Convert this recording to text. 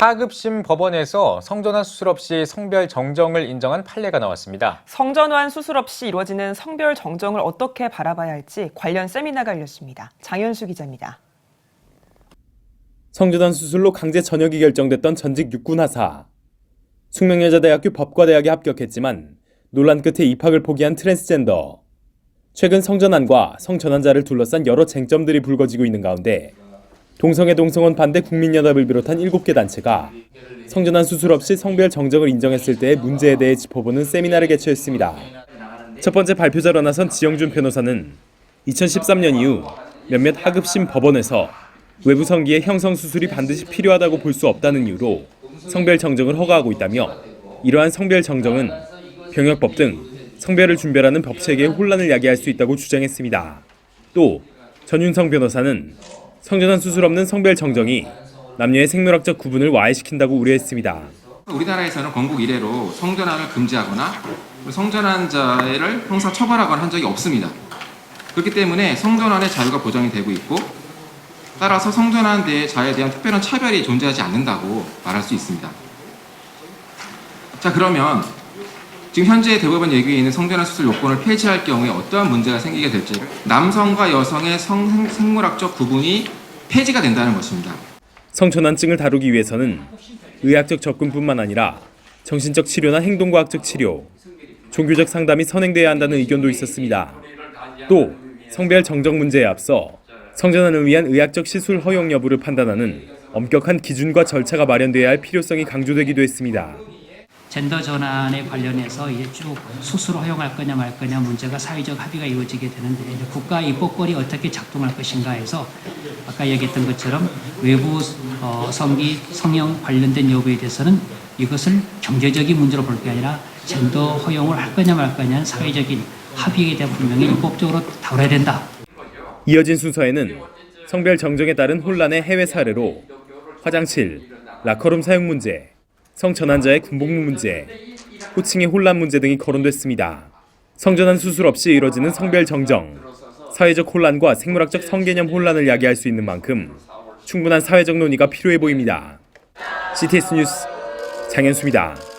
하급심 법원에서 성전환 수술 없이 성별 정정을 인정한 판례가 나왔습니다. 성전환 수술 없이 이루어지는 성별 정정을 어떻게 바라봐야 할지 관련 세미나가 열렸습니다. 장현수 기자입니다. 성전환 수술로 강제 전역이 결정됐던 전직 육군 하사. 숙명여자대학교 법과대학에 합격했지만 논란 끝에 입학을 포기한 트랜스젠더. 최근 성전환과 성전환자를 둘러싼 여러 쟁점들이 불거지고 있는 가운데 동성애 동성혼 반대 국민연합을 비롯한 7개 단체가 성전환 수술 없이 성별 정정을 인정했을 때의 문제에 대해 짚어보는 세미나를 개최했습니다. 첫 번째 발표자로 나선 지영준 변호사는 2013년 이후 몇몇 하급심 법원에서 외부 성기의 형성 수술이 반드시 필요하다고 볼 수 없다는 이유로 성별 정정을 허가하고 있다며 이러한 성별 정정은 병역법 등 성별을 준별하는 법 체계에 혼란을 야기할 수 있다고 주장했습니다. 또 전윤성 변호사는 성전환 수술 없는 성별 정정이 남녀의 생물학적 구분을 와해시킨다고 우려했습니다. 우리나라에서는 건국 이래로 성전환을 금지하거나 성전환 자를 형사 처벌하거나 한 적이 없습니다. 그렇기 때문에 성전환의 자유가 보장이 되고 있고 따라서 성전환 자에 대한 특별한 차별이 존재하지 않는다고 말할 수 있습니다. 자 그러면 지금 현재 대법원 얘기에 있는 성전환 수술 요건을 폐지할 경우에 어떠한 문제가 생기게 될지 남성과 여성의 성, 생- 생물학적 구분이 폐지가 된다는 것입니다. 성전환증을 다루기 위해서는 의학적 접근뿐만 아니라 정신적 치료나 행동과학적 치료, 종교적 상담이 선행돼야 한다는 의견도 있었습니다. 또 성별 정정 문제에 앞서 성전환을 위한 의학적 시술 허용 여부를 판단하는 엄격한 기준과 절차가 마련돼야 할 필요성이 강조되기도 했습니다. 젠더 전환에 관련해서 이제 쭉 수술 허용할 거냐 말 거냐 문제가 사회적 합의가 이루어지게 되는데 국가 입법권이 어떻게 작동할 것인가 해서 아까 얘기했던 것처럼 외부 어, 성기 성형 관련된 여부에 대해서는 이것을 경제적인 문제로 볼 게 아니라 젠더 허용을 할 거냐 말 거냐는 사회적인 합의에 대한 분명히 입법적으로 다뤄야 된다. 이어진 순서에는 성별 정정에 따른 혼란의 해외 사례로 화장실, 라커룸 사용 문제, 성전환자의 군복무 문제, 호칭의 혼란 문제 등이 거론됐습니다. 성전환 수술 없이 이뤄지는 성별 정정, 사회적 혼란과 생물학적 성개념 혼란을 야기할 수 있는 만큼 충분한 사회적 논의가 필요해 보입니다. CTS 뉴스 장현수입니다.